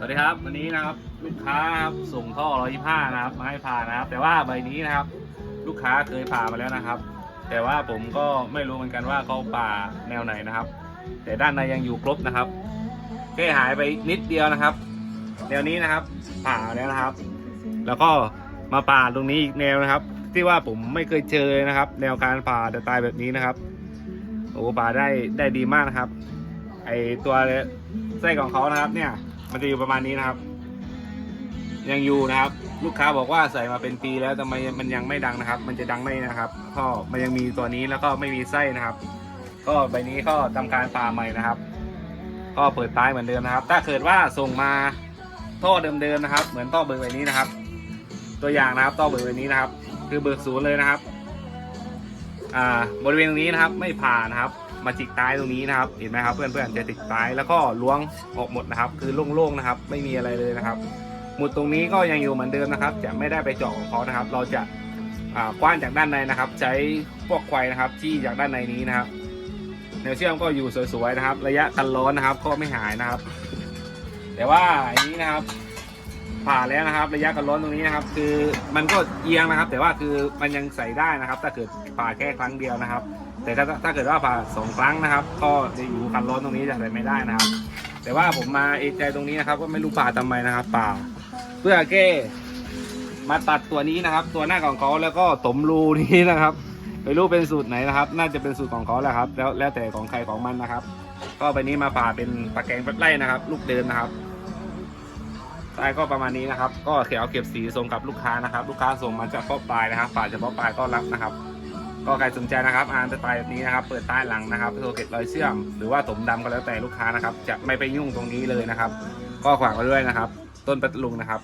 สวัสดีครับ วันนี้นะครับลูกค้าส่งท่อ125นะครับมาให้ผ่านะครับ แต่ว่าใบนี้นะครับ ลูกค้าเคยผ่ามาแล้วนะครับ แต่ว่าผมก็ไม่รู้เหมือนกันว่าเขาผ่าแนวไหนนะครับ แต่ด้านในยังอยู่ครบนะครับแค่หายไปนิดเดียวนะครับ แนวนี้นะครับ ผ่าแล้วนะครับ แล้วก็มาผ่าตรงนี้อีกแนวนะครับ ที่ว่าผมไม่เคยเจอนะครับ แนวการผ่าสไตล์แบบนี้นะครับโอ้ผ่าได้ได้ดีมากนะครับไอตัวไส้ของเขานะครับเนี่ย มันจะอยู่ประมาณนี้นะครับ ยังอยู่นะครับ ลูกค้าบอกว่าใส่มาเป็นปีแล้วทำไมมันยังไม่ดังนะครับ มันจะดังไม่นะครับ ก็มันยังมีตัวนี้แล้วก็ไม่มีไส้นะครับ ก็ใบนี้ก็ทำการปาใหม่นะครับ ก็เปิดท้ายเหมือนเดิมนะครับ ถ้าเกิดว่าส่งมาท่อเดิมๆนะครับ เหมือนท่อเบอร์ใบนี้นะครับ ตัวอย่างนะครับท่อเบอร์ใบนี้นะครับ คือเบอร์ศูนย์เลยนะครับ อ่าบริเวณตรงนี้นะครับไม่ผ่านะครับ มาจิกท้ายตรงนี้นะครับ เห็นไหมครับเพื่อนๆจะติดท้ายแล้วก็ล้วงออกหมดนะครับ คือโล่งๆนะครับ ไม่มีอะไรเลยนะครับ หมุดตรงนี้ก็ยังอยู่เหมือนเดิมนะครับ จะไม่ได้ไปเจาะของเขานะครับ เราจะกว้านจากด้านในนะครับ ใช้พวกไควนะครับที่จากด้านในนี้นะครับแนวเชื่อมก็อยู่สวยๆนะครับ ระยะกันร้อนนะครับ ก็ไม่หายนะครับ แต่ว่าอันนี้นะครับ ผ่าแล้วนะครับ ระยะกันร้อนตรงนี้นะครับ คือมันก็เอียงนะครับ แต่ว่าคือมันยังใส่ได้นะครับ ถ้าเกิดผ่าแค่ครั้งเดียวนะครับ แต่ถ้าถ้าเกิดว่าผ่าสองครั้งนะครับ ก็จะอยู่กันร้อนตรงนี้จะใส่ไม่ได้นะครับ แต่ว่าผมมาเอกใจตรงนี้นะครับว่าไม่รู้ผ่าทำไมนะครับเปล่าเพื่อแก้มาตัดตัวนี้นะครับ ตัวหน้าของเขาแล้วก็ตมรูนี้นะครับไม่รู้เป็นสูตรไหนนะครับ น่าจะเป็นสูตรของเขาแหละครับ แล้วแล้วแต่ของใครของมันนะครับ ก็ไปนี้มาผ่าเป็นตะแกรงปัดไล่นะครับ ลูกเดินนะครับ ท้ายก็ประมาณนี้นะครับ ก็เขียวเก็บสีส่งกับลูกค้านะครับ ลูกค้าส่งมาเฉพาะปลายนะครับฝ่ายเฉพาะปลายก็รับนะครับ ก็ใครสนใจนะครับอ่านสไตล์นี้นะครับ เปิดใต้หลังนะครับโซเก็ตรอยเชื่อม หรือว่าถมดำก็แล้วแต่ลูกค้านะครับ จะไม่ไปยุ่งตรงนี้เลยนะครับ ก็วางไว้ด้วยนะครับ ต้นปัตลุงนะครับ